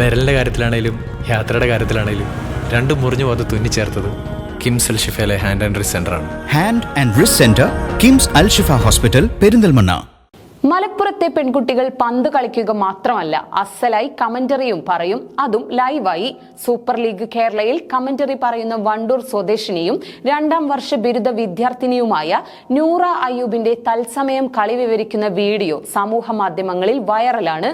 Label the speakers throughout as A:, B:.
A: വിരലിന്റെ കാര്യത്തിലാണേലും യാത്രയുടെ കാര്യത്തിലാണേലും രണ്ടും മുറിഞ്ഞു പോകാതെ തുന്നിച്ചേർത്തത് കിംസ് അൽ ഷിഫയിലെ ഹാൻഡ് ആൻഡ് റിസ് സെന്റർ ആണ്.
B: Hand and wrist centre KIMS Al Shifa hospital Perinthalmanna.
C: മലപ്പുറത്തെ പെൺകുട്ടികൾ പന്ത് കളിക്കുക മാത്രമല്ല അസലായി കമന്ററിയും പറയും. അതും ലൈവായി. സൂപ്പർ ലീഗ് കേരളയിൽ കമന്ററി പറയുന്ന വണ്ടൂർ സ്വദേശിനിയും രണ്ടാം വർഷ ബിരുദ വിദ്യാർത്ഥിനിയുമായ നൂറ അയ്യൂബിന്റെ തത്സമയം കളി വിവരിക്കുന്ന വീഡിയോ സമൂഹ മാധ്യമങ്ങളിൽ വൈറലാണ്.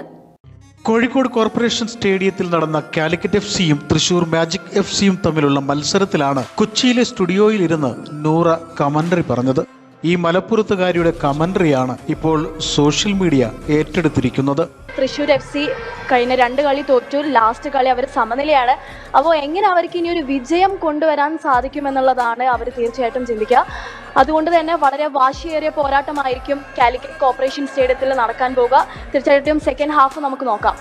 D: കോഴിക്കോട് കോർപ്പറേഷൻ സ്റ്റേഡിയത്തിൽ നടന്ന കാലിക്കറ്റ് എഫ് സിയും തൃശൂർ മാജിക് എഫ് സിയും തമ്മിലുള്ള മത്സരത്തിലാണ് കൊച്ചിയിലെ സ്റ്റുഡിയോയിൽ ഇരുന്ന് നൂറ കമന്ററി പറഞ്ഞത്. ഈ മലപ്പുറത്തുകാരിയുടെ കമന്ററിയാണ് ഇപ്പോൾ സോഷ്യൽ മീഡിയ ഏറ്റെടുത്തിരിക്കുന്നത്.
E: തൃശ്ശൂർ എഫ് സി കഴിഞ്ഞ രണ്ട് കളി തോറ്റു. ലാസ്റ്റ് കളി അവർ സമനിലയാണ്. അപ്പോൾ എങ്ങനെ അവർക്ക് ഇനി ഒരു വിജയം കൊണ്ടുവരാൻ സാധിക്കുമെന്നുള്ളതാണ് അവർ തീർച്ചയായിട്ടും ചിന്തിക്കുക. അതുകൊണ്ട് തന്നെ വളരെ വാശിയേറിയ പോരാട്ടമായിരിക്കും കാലിക്കറ്റ് കോർപ്പറേഷൻ സ്റ്റേഡിയത്തിൽ നടക്കാൻ പോവുക തീർച്ചയായിട്ടും സെക്കൻഡ് ഹാഫ് നമുക്ക് നോക്കാം.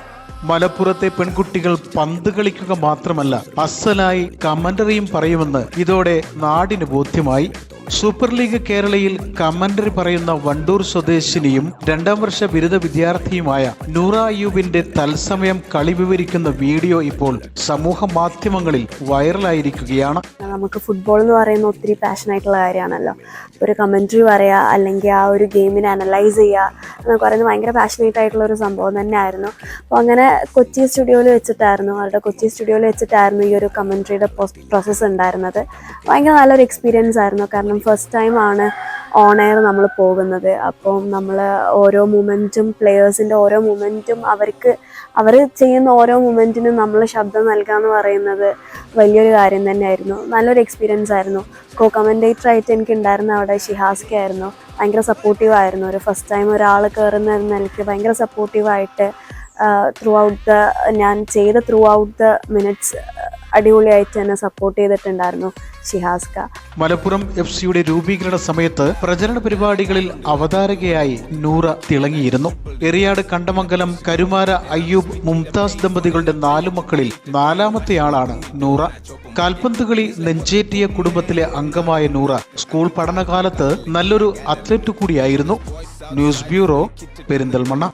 D: മലപ്പുറത്തെ പെൺകുട്ടികൾ പന്ത് കളിക്കുക മാത്രമല്ല അസലായി കമന്ററിയും പറയുമെന്ന് ഇതോടെ നാടിന് ബോധ്യമായി. സൂപ്പർ ലീഗ് കേരളയിൽ കമന്ററി പറയുന്ന വണ്ടൂർ സ്വദേശിനിയും രണ്ടാം വർഷ ബിരുദ വിദ്യാർത്ഥിയുമായ നൂറ അയ്യൂബിന്റെ തത്സമയം കളി വിവരിക്കുന്ന വീഡിയോ ഇപ്പോൾ സമൂഹ മാധ്യമങ്ങളിൽ വൈറലായിരിക്കുകയാണ്.
F: നമുക്ക് ഫുട്ബോൾ എന്ന് പറയുന്ന ഒത്തിരി പാഷൻ ആയിട്ടുള്ള കാര്യമാണല്ലോ. ഒരു കമന്ററി പറയുക അല്ലെങ്കിൽ ആ ഒരു ഗെയിമിനെ അനലൈസ് ചെയ്യുക എന്നൊക്കെ പറയുന്നത് ഭയങ്കര പാഷനേറ്റ് ആയിട്ടുള്ള ഒരു സംഭവം തന്നെയായിരുന്നു. അപ്പോൾ അങ്ങനെ കൊച്ചി സ്റ്റുഡിയോയിൽ വെച്ചിട്ടായിരുന്നു അവരുടെ കൊച്ചി സ്റ്റുഡിയോയിൽ വെച്ചിട്ടായിരുന്നു ഈ ഒരു കമന്ററിയുടെ പ്രോസസ്സ് ഉണ്ടായിരുന്നത്. ഭയങ്കര നല്ലൊരു എക്സ്പീരിയൻസ് ആയിരുന്നു. കാരണം ഫസ്റ്റ് ടൈം ആണ് ഓൺ എയർ നമ്മൾ പോകുന്നത്. അപ്പം നമ്മൾ ഓരോ മൂമെന്റും പ്ലെയേഴ്സിന്റെ ഓരോ മൂമെന്റും അവർക്ക് അവർ ചെയ്യുന്ന ഓരോ മൂമെന്റിനും നമ്മൾ ശബ്ദം നൽകുക എന്ന് പറയുന്നത് വലിയൊരു കാര്യം തന്നെയായിരുന്നു. നല്ലൊരു എക്സ്പീരിയൻസ് ആയിരുന്നു. കോ കമന്റേറ്റർ ആയിട്ട് എനിക്ക് ഉണ്ടായിരുന്ന അവിടെ ഷിഹാസ്ക ആയിരുന്നു. ഭയങ്കര സപ്പോർട്ടീവ് ആയിരുന്നു. ഒരു ഫസ്റ്റ് ടൈം ഒരാൾ കയറുന്ന നിലയ്ക്ക് ഭയങ്കര സപ്പോർട്ടീവായിട്ട് ത്രൂ ഔട്ട് ദ ഞാൻ ചെയ്ത ത്രൂ ഔട്ട് ദ മിനിറ്റ്സ് അടിപൊളിയായിട്ട് തന്നെ സപ്പോർട്ട് ചെയ്തിട്ടുണ്ടായിരുന്നു ഷിഹാസ്ക.
D: മലപ്പുറം എഫ് സിയുടെ രൂപീകരണ സമയത്ത് പ്രചരണ പരിപാടികളിൽ അവതാരകയായി നൂറ തിളങ്ങിയിരുന്നു. എറിയാട് കണ്ടമംഗലം കരുമാര അയ്യൂബ് മുംതാസ് ദമ്പതികളുടെ നാലു മക്കളിൽ നാലാമത്തെയാളാണ് നൂറ. കാൽപന്ത് കളി നെഞ്ചേറ്റിയ കുടുംബത്തിലെ അംഗമായ നൂറ സ്കൂൾ പഠനകാലത്ത് നല്ലൊരു അത്ലറ്റ് കൂടിയായിരുന്നു. News bureau Perinthalmanna.